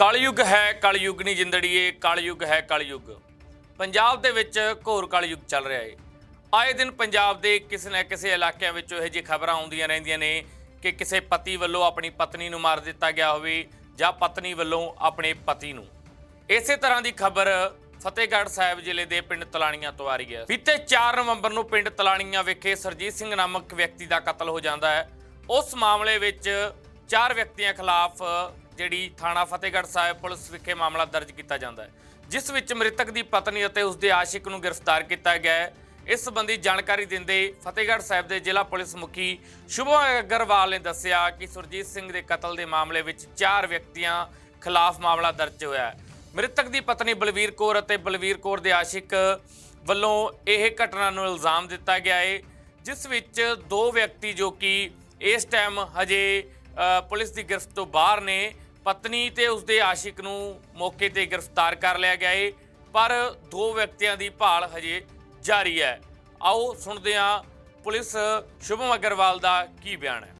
ਕਲਯੁਗ ਹੈ ਕਲਯੁਗ ਨਹੀਂ ਜਿੰਦੜੀਏ, ਕਲਯੁਗ ਹੈ ਕਲਯੁਗ। ਪੰਜਾਬ ਦੇ ਵਿੱਚ ਘੋਰ ਕਲਯੁਗ ਚੱਲ ਰਿਹਾ ਹੈ ਆਏ ਦਿਨ ਪੰਜਾਬ ਦੇ ਕਿਸੇ ਨਾ ਕਿਸੇ ਇਲਾਕਿਆਂ ਵਿੱਚ ਇਹੋ ਜਿਹੀ ਖਬਰਾਂ ਆਉਂਦੀਆਂ ਰਹਿੰਦੀਆਂ ਨੇ ਕਿ ਕਿਸੇ ਪਤੀ ਵੱਲੋਂ ਆਪਣੀ ਪਤਨੀ ਨੂੰ ਮਾਰ ਦਿੱਤਾ ਗਿਆ ਹੋਵੇ ਜਾਂ ਪਤਨੀ ਵੱਲੋਂ ਆਪਣੇ ਪਤੀ ਨੂੰ। ਇਸੇ ਤਰ੍ਹਾਂ ਦੀ ਖਬਰ ਫਤਿਹਗੜ੍ਹ ਸਾਹਿਬ ਜ਼ਿਲ੍ਹੇ ਦੇ ਪਿੰਡ ਤਲਾਣੀਆਂ ਤੋਂ ਆ ਰਹੀ ਹੈ। ਬੀਤੇ 4 ਨਵੰਬਰ ਨੂੰ ਪਿੰਡ ਤਲਾਣੀਆਂ ਵਿਖੇ ਸਰਜੀਤ ਸਿੰਘ ਨਾਮਕ ਵਿਅਕਤੀ ਦਾ ਕਤਲ ਹੋ ਜਾਂਦਾ ਹੈ। ਉਸ ਮਾਮਲੇ ਵਿੱਚ ਚਾਰ ਵਿਅਕਤੀਆਂ ਖਿਲਾਫ ਜਿਹੜੀ ਥਾਣਾ ਫਤਿਹਗੜ੍ਹ ਸਾਹਿਬ ਪੁਲਿਸ ਵਿਖੇ ਮਾਮਲਾ ਦਰਜ ਕੀਤਾ ਜਾਂਦਾ ਹੈ, ਜਿਸ ਵਿੱਚ ਮ੍ਰਿਤਕ ਦੀ ਪਤਨੀ ਅਤੇ ਉਸਦੇ ਆਸ਼ਿਕ ਨੂੰ ਗ੍ਰਿਫਤਾਰ ਕੀਤਾ ਗਿਆ ਹੈ। ਇਸ ਸੰਬੰਧੀ ਜਾਣਕਾਰੀ ਦਿੰਦੇ ਫਤਿਹਗੜ੍ਹ ਸਾਹਿਬ ਦੇ ਜ਼ਿਲ੍ਹਾ ਪੁਲਿਸ ਮੁਖੀ ਸ਼ੁਭਮ ਅਗਰਵਾਲ ਨੇ ਦੱਸਿਆ ਕਿ ਸੁਰਜੀਤ ਸਿੰਘ ਦੇ ਕਤਲ ਦੇ ਮਾਮਲੇ ਵਿੱਚ ਚਾਰ ਵਿਅਕਤੀਆਂ ਖਿਲਾਫ ਮਾਮਲਾ ਦਰਜ ਹੋਇਆ ਹੈ। ਮ੍ਰਿਤਕ ਦੀ ਪਤਨੀ ਬਲਵੀਰ ਕੌਰ ਅਤੇ ਬਲਵੀਰ ਕੌਰ ਦੇ ਆਸ਼ਿਕ ਵੱਲੋਂ ਇਹ ਘਟਨਾ ਨੂੰ ਇਲਜ਼ਾਮ ਦਿੱਤਾ ਗਿਆ ਹੈ, ਜਿਸ ਵਿੱਚ ਦੋ ਵਿਅਕਤੀ ਜੋ ਕਿ ਇਸ ਟਾਈਮ ਹਜੇ ਪੁਲਿਸ ਦੀ ਗ੍ਰਿਫਤ ਤੋਂ ਬਾਹਰ ਨੇ ਪਤਨੀ ਤੇ ਉਸਦੇ ਆਸ਼ਿਕ ਨੂੰ ਮੌਕੇ ਤੇ ਗ੍ਰਿਫਤਾਰ ਕਰ ਲਿਆ ਗਿਆ ਏ, ਪਰ ਦੋ ਵਿਅਕਤੀਆਂ ਦੀ ਭਾਲ ਹਜੇ ਜਾਰੀ ਹੈ। ਆਓ ਸੁਣਦੇ ਹਾਂ ਪੁਲਿਸ ਸ਼ੁਭਮ ਅਗਰਵਾਲ ਦਾ ਕੀ ਬਿਆਨ ਹੈ।